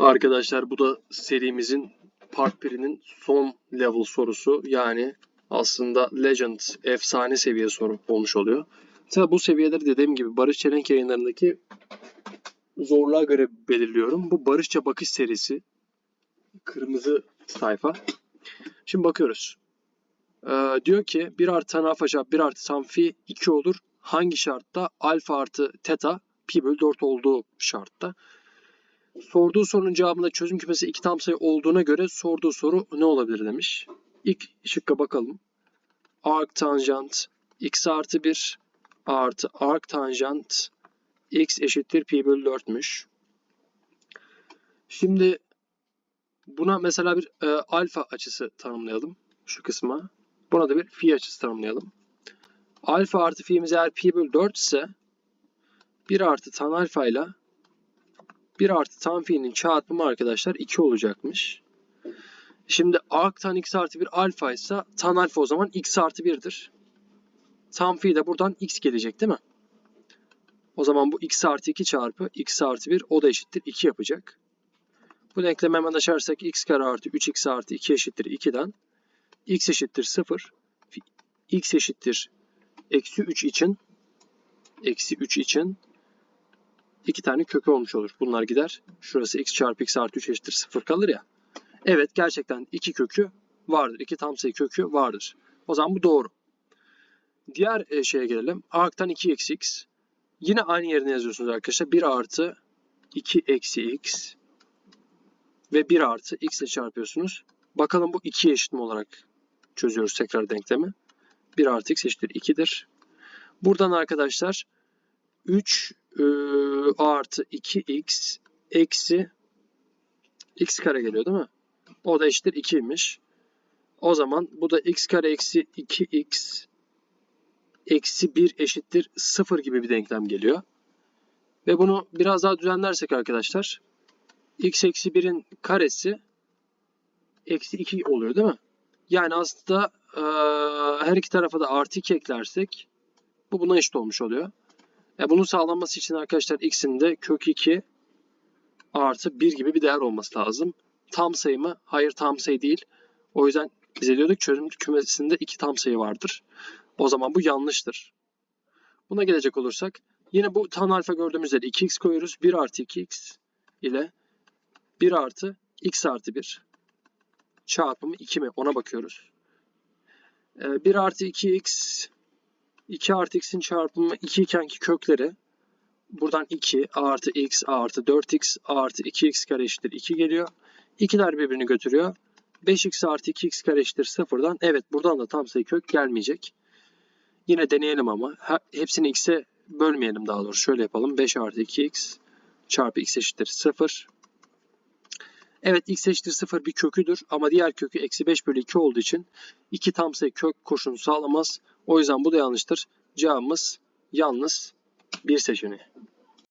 Arkadaşlar bu da serimizin Part 1'inin son level sorusu. Yani aslında Legend, efsane seviye soru olmuş oluyor. Tabi bu seviyeleri dediğim gibi Barış Çelenk yayınlarındaki zorluğa göre belirliyorum. Bu Barışça Bakış serisi. Kırmızı sayfa. Şimdi bakıyoruz. Ee, diyor ki 1 artı tan alfa çarpı 1 artı tan fi 2 olur. Hangi şartta? Alfa artı teta pi bölü 4 olduğu şartta. Sorduğu sorunun cevabında çözüm kümesi iki tam sayı olduğuna göre sorduğu soru ne olabilir demiş. İlk şıkka bakalım. Arc tanjant x artı 1 artı arc tanjant x eşittir pi bölü 4'müş. Şimdi buna mesela bir e, alfa açısı tanımlayalım şu kısma. Buna da bir fi açısı tanımlayalım. Alfa artı fi'miz eğer pi bölü 4 ise 1 artı tan alfa ile 1 artı tan fi'nin çarpımı arkadaşlar 2 olacakmış. Şimdi arc tan x artı 1 alfa ise tan alfa o zaman x artı 1'dir. Tan fi de buradan x gelecek değil mi? O zaman bu x artı 2 çarpı x artı 1 o da eşittir 2 yapacak. Bu denklemi hemen açarsak x kare artı 3x artı 2 eşittir 2'den x eşittir 0 x eşittir eksi 3 için eksi 3 için iki tane kökü olmuş olur. Bunlar gider. Şurası x çarpı x artı 3 eşittir 0 kalır ya. Evet gerçekten iki kökü vardır. İki tam sayı kökü vardır. O zaman bu doğru. Diğer e, şeye gelelim. Arc'tan 2 eksi x. Yine aynı yerine yazıyorsunuz arkadaşlar. 1 artı 2 eksi x ve 1 artı x ile çarpıyorsunuz. Bakalım bu 2 eşit mi olarak çözüyoruz tekrar denklemi. 1 artı x eşittir 2'dir. Buradan arkadaşlar 3 e, artı 2x eksi x kare geliyor değil mi? O da eşittir 2'ymiş. O zaman bu da x kare eksi 2x eksi 1 eşittir 0 gibi bir denklem geliyor. Ve bunu biraz daha düzenlersek arkadaşlar x eksi 1'in karesi eksi 2 oluyor değil mi? Yani aslında e, her iki tarafa da artı 2 eklersek bu buna eşit olmuş oluyor. E, bunun sağlanması için arkadaşlar x'in de kök 2 artı 1 gibi bir değer olması lazım. Tam sayı mı? Hayır tam sayı değil. O yüzden bize diyorduk çözüm kümesinde iki tam sayı vardır. O zaman bu yanlıştır. Buna gelecek olursak yine bu tan alfa gördüğümüz yere 2x koyuyoruz. 1 artı 2x ile 1 artı x artı 1 çarpımı 2 mi? Ona bakıyoruz. 1 artı 2x 2 artı x'in çarpımı 2 iken ki kökleri buradan 2 a artı x artı 4x a artı 2x kare eşittir 2 geliyor. 2'ler birbirini götürüyor. 5x artı 2x kare eşittir 0'dan. Evet buradan da tam sayı kök gelmeyecek. Yine deneyelim ama. Hepsini x'e bölmeyelim daha doğrusu. Şöyle yapalım. 5 artı 2x çarpı x eşittir 0. Evet x eşittir 0 bir köküdür ama diğer kökü eksi 5 bölü 2 olduğu için iki tam sayı kök koşunu sağlamaz. O yüzden bu da yanlıştır. Cevabımız yalnız bir seçeneği.